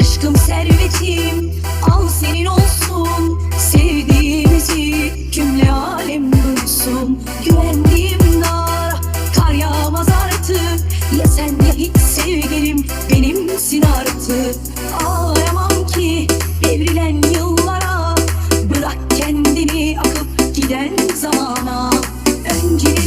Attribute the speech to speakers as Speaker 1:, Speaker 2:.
Speaker 1: Aşkım servetim Sensin artık. Ağlayamam ki Devrilen yıllara. Bırak kendini akıp giden zamana. Önce